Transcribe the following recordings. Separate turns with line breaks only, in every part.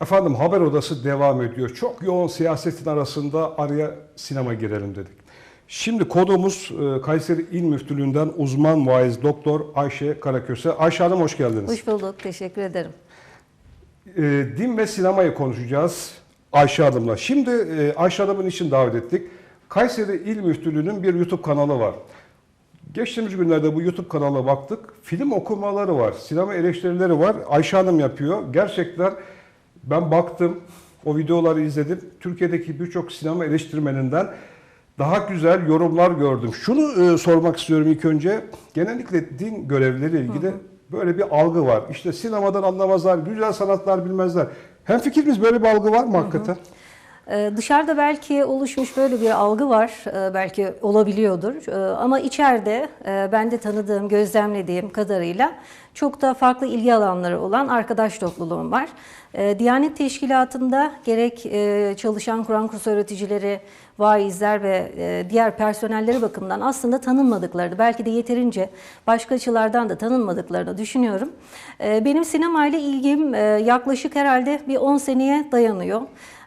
Efendim haber odası devam ediyor. Çok yoğun siyasetin arasında araya sinema girelim dedik. Şimdi konuğumuz e, Kayseri İl Müftülüğü'nden uzman vaiz doktor Ayşe Karaköse. Ayşe Hanım hoş geldiniz.
Hoş bulduk, teşekkür ederim.
E, din ve sinemayı konuşacağız Ayşe Hanım'la. Şimdi e, Ayşe Hanım'ın için davet ettik. Kayseri İl Müftülüğü'nün bir YouTube kanalı var. Geçtiğimiz günlerde bu YouTube kanalına baktık. Film okumaları var, sinema eleştirileri var. Ayşe Hanım yapıyor. Gerçekten ben baktım, o videoları izledim. Türkiye'deki birçok sinema eleştirmeninden daha güzel yorumlar gördüm. Şunu e, sormak istiyorum ilk önce. Genellikle din görevlileri ilgili böyle bir algı var. İşte sinemadan anlamazlar, güzel sanatlar bilmezler. Hem fikrimiz böyle bir algı var mı hakikaten?
Ee, dışarıda belki oluşmuş böyle bir algı var, ee, belki olabiliyordur. Ee, ama içeride e, ben de tanıdığım, gözlemlediğim kadarıyla çok da farklı ilgi alanları olan arkadaş topluluğum var. Ee, Diyanet Teşkilatı'nda gerek e, çalışan Kur'an kursu öğreticileri, vaizler ve e, diğer personelleri bakımından aslında tanınmadıklarını, belki de yeterince başka açılardan da tanınmadıklarını düşünüyorum. Ee, Benim sinemayla ilgim e, yaklaşık herhalde bir 10 seneye dayanıyor.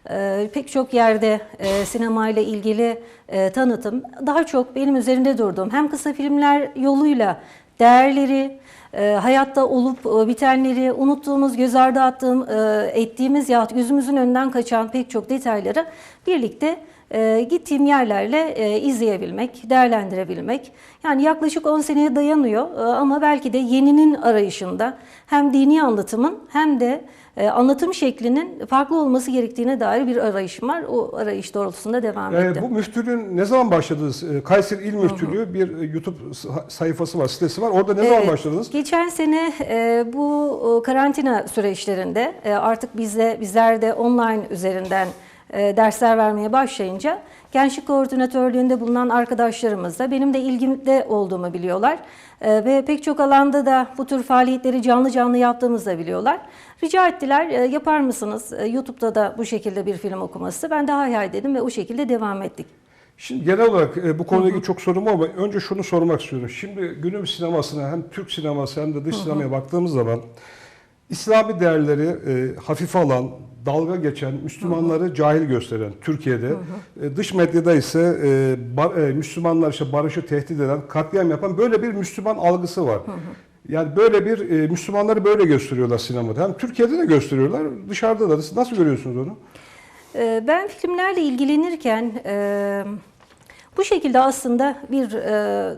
Ee, pek çok yerde e, sinemayla ilgili e, tanıtım daha çok benim üzerinde durduğum hem kısa filmler yoluyla değerleri, e, hayatta olup e, bitenleri, unuttuğumuz, göz ardı attığım, e, ettiğimiz yahut gözümüzün önünden kaçan pek çok detayları birlikte e, gittiğim yerlerle izleyebilmek, değerlendirebilmek. Yani yaklaşık 10 seneye dayanıyor ama belki de yeninin arayışında hem dini anlatımın hem de anlatım şeklinin farklı olması gerektiğine dair bir arayışım var. O arayış doğrultusunda devam
Ee,
ettim.
bu müftülüğün ne zaman başladınız? Ee, Kayseri İl Müftülüğü bir e, YouTube sa- sayfası var, sitesi var. Orada ne zaman
Evet,
başladınız?
Geçen sene e, bu karantina süreçlerinde e, artık bizde bizler de online üzerinden dersler vermeye başlayınca gençlik koordinatörlüğünde bulunan arkadaşlarımız da benim de ilgimde olduğumu biliyorlar. E, ve pek çok alanda da bu tür faaliyetleri canlı canlı yaptığımızı da biliyorlar. Rica ettiler e, yapar mısınız E, YouTube'da da bu şekilde bir film okuması. Ben de hay hay dedim ve o şekilde devam ettik.
Şimdi genel olarak e, bu konuyla ilgili çok sorum var ama önce şunu sormak istiyorum. Şimdi günümüz sinemasına hem Türk sineması hem de dış sinemaya baktığımız zaman İslami değerleri e, hafife alan, dalga geçen, Müslümanları cahil gösteren Türkiye'de, e, dış medyada ise e, ba- e, Müslümanlar işte barışı tehdit eden, katliam yapan böyle bir Müslüman algısı var. Yani böyle bir e, Müslümanları böyle gösteriyorlar sinemada. Hem Türkiye'de de gösteriyorlar, dışarıda da. Siz nasıl görüyorsunuz onu?
Ee, Ben filmlerle ilgilenirken e, bu şekilde aslında bir e,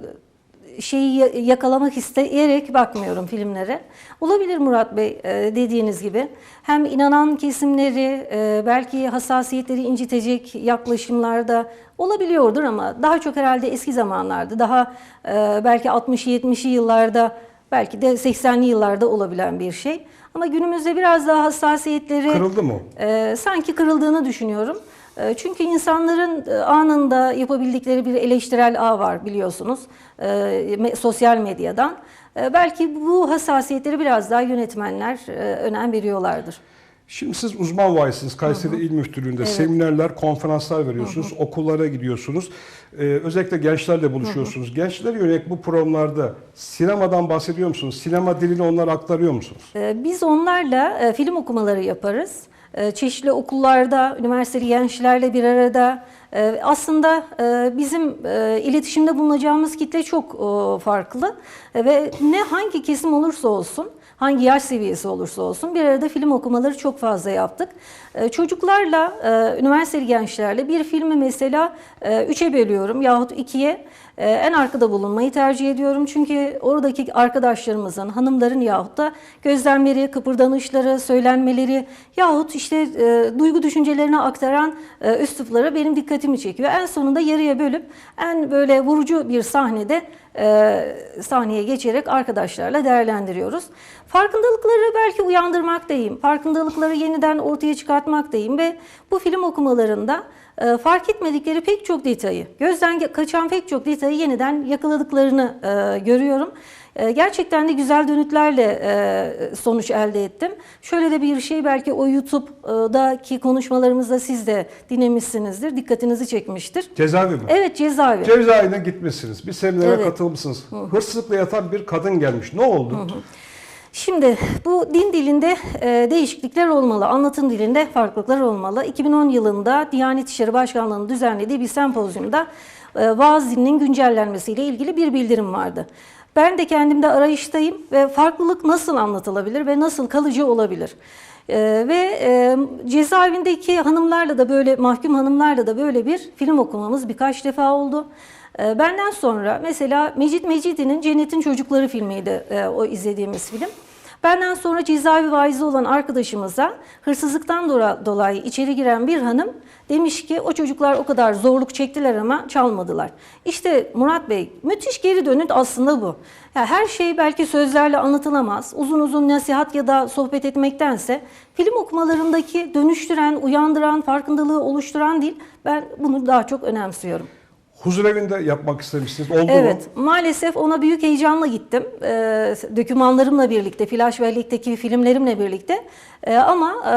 şeyi ya- yakalamak isteyerek bakmıyorum filmlere. Olabilir Murat Bey e, dediğiniz gibi. Hem inanan kesimleri e, belki hassasiyetleri incitecek yaklaşımlarda olabiliyordur ama daha çok herhalde eski zamanlarda daha e, belki 60-70'li yıllarda belki de 80'li yıllarda olabilen bir şey. Ama günümüzde biraz daha hassasiyetleri
Kırıldı mı?
e, sanki kırıldığını düşünüyorum. E, çünkü insanların e, anında yapabildikleri bir eleştirel ağ var biliyorsunuz e, sosyal medyadan. E, belki bu hassasiyetleri biraz daha yönetmenler önem veriyorlardır.
Şimdi siz uzman vaizsiniz. Kayseri İl Müftülüğü'nde
Evet.
seminerler, konferanslar veriyorsunuz, okullara gidiyorsunuz. Ee, özellikle gençlerle buluşuyorsunuz. Gençlere yönelik bu programlarda sinemadan bahsediyor musunuz? Sinema dilini onlara aktarıyor musunuz?
E, Biz onlarla e, film okumaları yaparız. E, Çeşitli okullarda, üniversiteli gençlerle bir arada. e, Aslında e, bizim e, iletişimde bulunacağımız kitle çok e, farklı ve ne hangi kesim olursa olsun, hangi yaş seviyesi olursa olsun bir arada film okumaları çok fazla yaptık. E, Çocuklarla, e, üniversiteli gençlerle bir filmi mesela e, üçe bölüyorum yahut ikiye. E, En arkada bulunmayı tercih ediyorum çünkü oradaki arkadaşlarımızın, hanımların yahut da gözlemleri, kıpırdanışları, söylenmeleri yahut işte duygu düşüncelerini aktaran üslupları benim dikkatimi çekiyor. En sonunda yarıya bölüp en böyle vurucu bir sahnede e, sahneye geçerek arkadaşlarla değerlendiriyoruz. Farkındalıkları belki uyandırmak diyeyim, farkındalıkları yeniden ortaya çıkartmak diyeyim ve bu film okumalarında e, fark etmedikleri pek çok detayı, gözden kaçan pek çok detayı yeniden yakaladıklarını e, görüyorum. E, gerçekten de güzel dönütlerle sonuç elde ettim. Şöyle de bir şey belki o YouTube'daki konuşmalarımızda siz de dinlemişsinizdir, dikkatinizi çekmiştir.
Cezaevi mi?
Evet cezaevi.
Cezaevine gitmişsiniz. Bir seminere
Evet.
katılmışsınız. Hırsızlıkla yatan bir kadın gelmiş. Ne oldu?
Şimdi bu din dilinde e, değişiklikler olmalı, anlatım dilinde farklılıklar olmalı. 2010 yılında Diyanet İşleri Başkanlığı'nın düzenlediği bir sempozyumda e, vaaz dilinin güncellenmesiyle ilgili bir bildirim vardı. Ben de kendimde arayıştayım ve farklılık nasıl anlatılabilir ve nasıl kalıcı olabilir? Ee, ve e, cezaevindeki hanımlarla da böyle mahkum hanımlarla da böyle bir film okumamız birkaç defa oldu. Ee, benden sonra mesela Mecit Mecidi'nin Cennetin Çocukları filmiydi e, o izlediğimiz film. Benden sonra cezaevi vaizi olan arkadaşımıza hırsızlıktan dolayı içeri giren bir hanım demiş ki o çocuklar o kadar zorluk çektiler ama çalmadılar. İşte Murat Bey müthiş geri dönüt aslında bu. Ya her şey belki sözlerle anlatılamaz. Uzun uzun nasihat ya da sohbet etmektense film okumalarındaki dönüştüren, uyandıran, farkındalığı oluşturan değil. Ben bunu daha çok önemsiyorum.
Huzur evinde yapmak istemişsiniz. Oldu mu?
Evet, maalesef ona büyük heyecanla gittim. Ee, dokümanlarımla birlikte, flash bellekteki filmlerimle birlikte. Ee, ama e,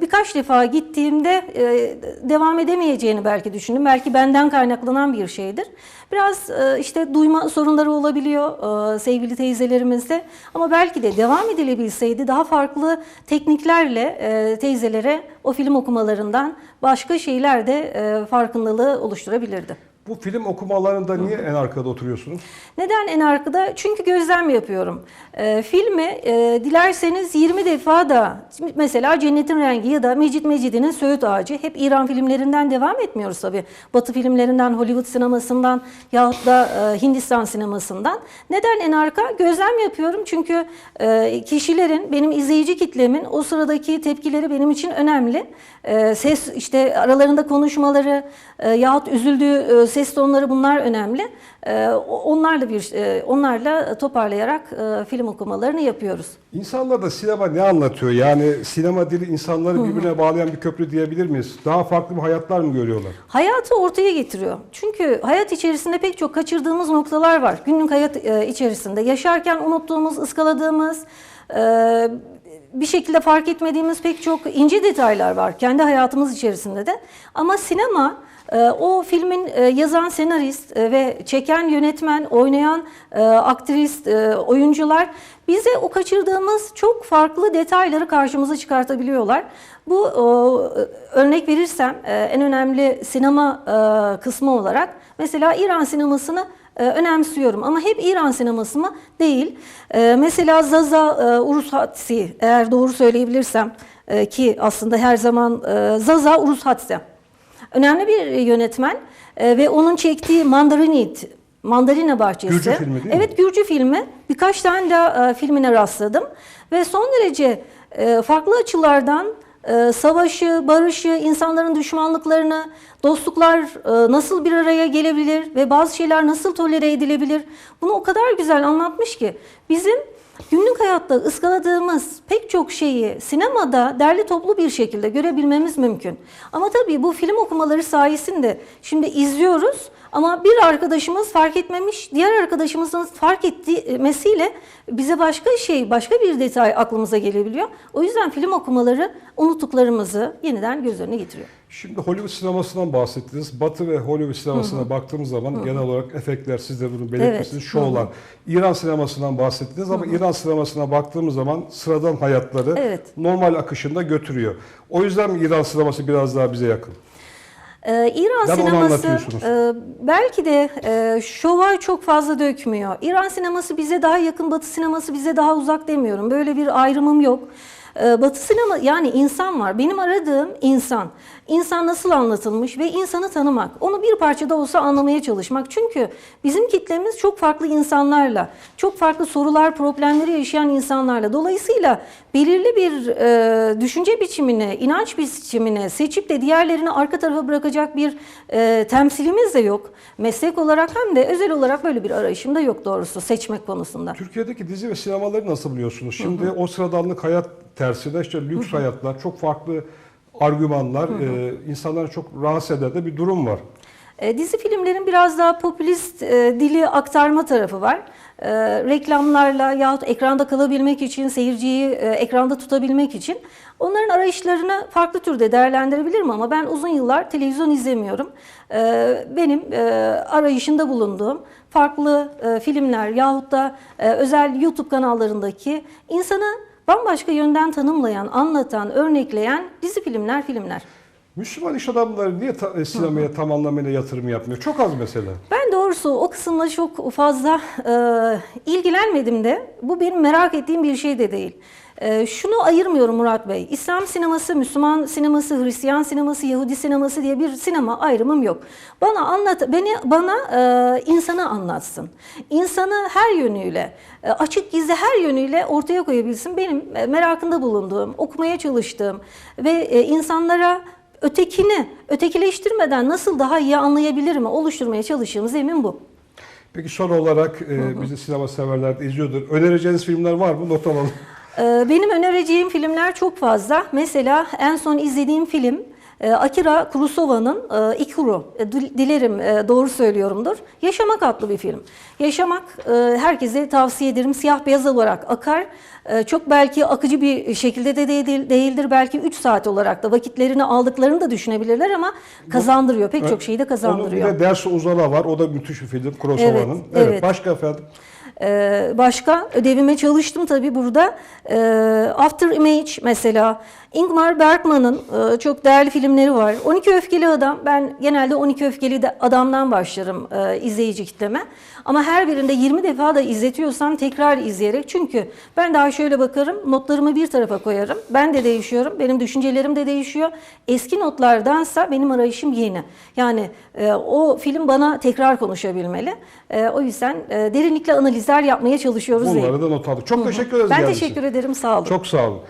birkaç defa gittiğimde e, devam edemeyeceğini belki düşündüm. Belki benden kaynaklanan bir şeydir. Biraz e, işte duyma sorunları olabiliyor e, sevgili teyzelerimizde. Ama belki de devam edilebilseydi daha farklı tekniklerle e, teyzelere o film okumalarından başka şeyler de e, farkındalığı oluşturabilirdi.
Bu film okumalarında niye en arkada oturuyorsunuz?
Neden en arkada? Çünkü gözlem yapıyorum. Ee, filmi e, dilerseniz 20 defa da mesela Cennetin Rengi ya da Mecit Mecidi'nin Söğüt Ağacı hep İran filmlerinden devam etmiyoruz tabii. Batı filmlerinden, Hollywood sinemasından yahut da e, Hindistan sinemasından. Neden en arka? Gözlem yapıyorum çünkü e, kişilerin, benim izleyici kitlemin o sıradaki tepkileri benim için önemli. E, ses işte aralarında konuşmaları e, yahut üzüldüğü e, ses tonları bunlar önemli. E, o- onlarla bir e, onlarla toparlayarak e, film okumalarını yapıyoruz.
İnsanlar da sinema ne anlatıyor? Yani sinema dili insanları birbirine bağlayan bir köprü diyebilir miyiz? Daha farklı bir hayatlar mı görüyorlar?
Hayatı ortaya getiriyor. Çünkü hayat içerisinde pek çok kaçırdığımız noktalar var. Günlük hayat e, içerisinde yaşarken unuttuğumuz, ıskaladığımız, bir şekilde fark etmediğimiz pek çok ince detaylar var kendi hayatımız içerisinde de. Ama sinema o filmin e, yazan senarist e, ve çeken yönetmen, oynayan e, aktris, e, oyuncular bize o kaçırdığımız çok farklı detayları karşımıza çıkartabiliyorlar. Bu örnek verirsem en önemli sinema kısmı olarak mesela İran sinemasını önemsiyorum ama hep İran sineması mı? Değil. Mesela Zaza Urushatsi eğer doğru söyleyebilirsem ki aslında her zaman Zaza Urushatsi. Önemli bir yönetmen e, ve onun çektiği Mandarinit, Mandarina Bahçesi.
Gürcü filmi değil mi?
Evet Gürcü filmi. Birkaç tane de e, filmine rastladım. Ve son derece e, farklı açılardan e, savaşı, barışı, insanların düşmanlıklarını, dostluklar e, nasıl bir araya gelebilir ve bazı şeyler nasıl tolere edilebilir? Bunu o kadar güzel anlatmış ki bizim günlük hayatta ıskaladığımız pek çok şeyi sinemada derli toplu bir şekilde görebilmemiz mümkün. Ama tabii bu film okumaları sayesinde şimdi izliyoruz ama bir arkadaşımız fark etmemiş, diğer arkadaşımızın fark etmesiyle bize başka şey, başka bir detay aklımıza gelebiliyor. O yüzden film okumaları unuttuklarımızı yeniden göz önüne getiriyor.
Şimdi Hollywood sinemasından bahsettiniz. Batı ve Hollywood sinemasına baktığımız zaman genel olarak efektler, siz de bunu belirtmişsiniz,
Evet.
şovlar. İran sinemasından bahsettiniz ama İran sinemasına baktığımız zaman sıradan hayatları
Evet.
normal akışında götürüyor. O yüzden mi İran sineması biraz daha bize yakın?
Ee, İran
Ya
sineması e, belki de e, şova çok fazla dökmüyor. İran sineması bize daha yakın, Batı sineması bize daha uzak demiyorum. Böyle bir ayrımım yok. Ee, Batı sinema yani insan var. Benim aradığım insan. İnsan nasıl anlatılmış ve insanı tanımak. Onu bir parçada olsa anlamaya çalışmak. Çünkü bizim kitlemiz çok farklı insanlarla, çok farklı sorular, problemleri yaşayan insanlarla. Dolayısıyla belirli bir e, düşünce biçimine, inanç biçimine seçip de diğerlerini arka tarafa bırakacak bir e, temsilimiz de yok. Meslek olarak hem de özel olarak böyle bir arayışım da yok doğrusu seçmek konusunda.
Türkiye'deki dizi ve sinemaları nasıl biliyorsunuz? Şimdi o sıradanlık hayat tersine işte lüks hayatlar, çok farklı argümanlar, e, insanları çok rahatsız eder de bir durum var.
E, dizi filmlerin biraz daha popülist e, dili aktarma tarafı var. E, reklamlarla yahut ekranda kalabilmek için, seyirciyi e, ekranda tutabilmek için onların arayışlarını farklı türde değerlendirebilirim ama ben uzun yıllar televizyon izlemiyorum. E, benim e, arayışında bulunduğum farklı e, filmler yahut da e, özel YouTube kanallarındaki insanı bambaşka yönden tanımlayan, anlatan, örnekleyen dizi filmler, filmler.
Müslüman iş adamları niye ta- e, sinemaya tam anlamıyla yatırım yapmıyor? Çok az mesela.
Ben doğrusu o kısımla çok fazla e, ilgilenmedim de bu benim merak ettiğim bir şey de değil. E, şunu ayırmıyorum Murat Bey. İslam sineması, Müslüman sineması, Hristiyan sineması, Yahudi sineması diye bir sinema ayrımım yok. Bana anlat, beni bana e, insanı anlatsın. İnsanı her yönüyle, e, açık gizli her yönüyle ortaya koyabilsin. Benim e, merakında bulunduğum, okumaya çalıştığım ve e, insanlara ötekini ötekileştirmeden nasıl daha iyi anlayabilirim oluşturmaya çalıştığım zemin bu.
Peki son olarak e, bizi sinema severler de izliyordur. Önereceğiniz filmler var mı? Not alalım.
Ee, Benim önereceğim filmler çok fazla. Mesela en son izlediğim film e, Akira Kurosawa'nın e, Ikuru. E, dil- Dilerim doğru söylüyorumdur. Yaşamak adlı bir film. Yaşamak herkese tavsiye ederim. Siyah beyaz olarak akar. Çok belki akıcı bir şekilde de değil- değildir. Belki 3 saat olarak da vakitlerini aldıklarını da düşünebilirler ama kazandırıyor. Pek çok şeyi de
Onun
kazandırıyor.
bir de Ders Uzala var. O da müthiş bir film. Kurosawa'nın.
Evet, evet.
Başka efendim?
Ee, başka ödevime çalıştım tabii burada. Ee, After Image mesela Ingmar Bergman'ın e, çok değerli filmleri var. 12 Öfkeli Adam ben genelde 12 Öfkeli de Adam'dan başlarım e, izleyici kitleme. Ama her birinde 20 defa da izletiyorsam tekrar izleyerek çünkü ben daha şöyle bakarım notlarımı bir tarafa koyarım. Ben de değişiyorum. Benim düşüncelerim de değişiyor. Eski notlardansa benim arayışım yeni. Yani e, o film bana tekrar konuşabilmeli. E, o yüzden e, derinlikle analizler yapmaya çalışıyoruz.
Bunları da not aldık. Çok teşekkür ederiz.
Ben
geldiğiniz için.
teşekkür ederim. Sağ olun.
Çok sağ olun.